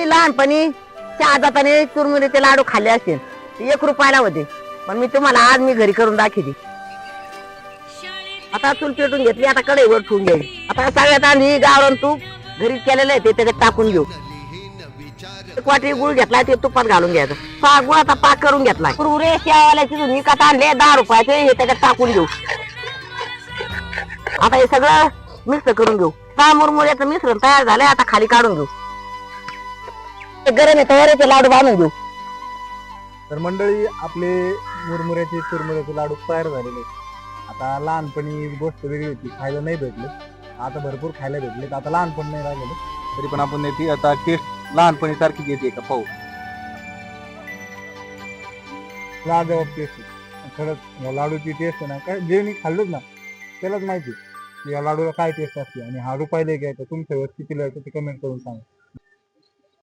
मी लहानपणी त्या आजाताने चुरमुरीचे लाडू खाल्ले असतील एक रुपयाला होते. पण मी तुम्हाला आज मी घरी करून दाखवते. आता चूल पेटून घेतली आता कढईवर ठेवून घ्यायची. आता सगळ्यात आधी गावरण तूप घरी केलेलं आहे ते त्याच्यात टाकून घेऊ. एक वाटी गुळ घेतलाय ते तुपात घालून घ्यायचं. पा आता पाक करून घेतलाय. कुरमुरे शेवाल्याची तुम्ही विकत आणले दहा रुपयाचे हे त्याच्यात टाकून घेऊ. आता हे सगळं मिक्स करून घेऊ. सहा मुरमुऱ्याचं मिश्रण तयार झालंय आता खाली काढून घेऊ. ते गरम आहे तयारीचे लाडू बांधून घेऊ तर मंडळी आपले मुरमुऱ्याचे चुरमुऱ्याचे लाडू तयार झालेले आता लहानपणी गोष्ट वेगळी होती खायला नाही भेटले. आता भरपूर खायला भेटले आता लहानपण नाही राहिलेलं तरी पण आपण ती आता टेस्ट लहानपणी सारखी येते का पाहू. लाजवाब टेस्ट खरंच या लाडूची टेस्ट ना काय जे मी खाल्लोच ना त्यालाच माहिती या लाडूला काय टेस्ट असते आणि हा रुपयाला घ्यायचा तुमच्या कितीला येतं ते कमेंट करून सांगा.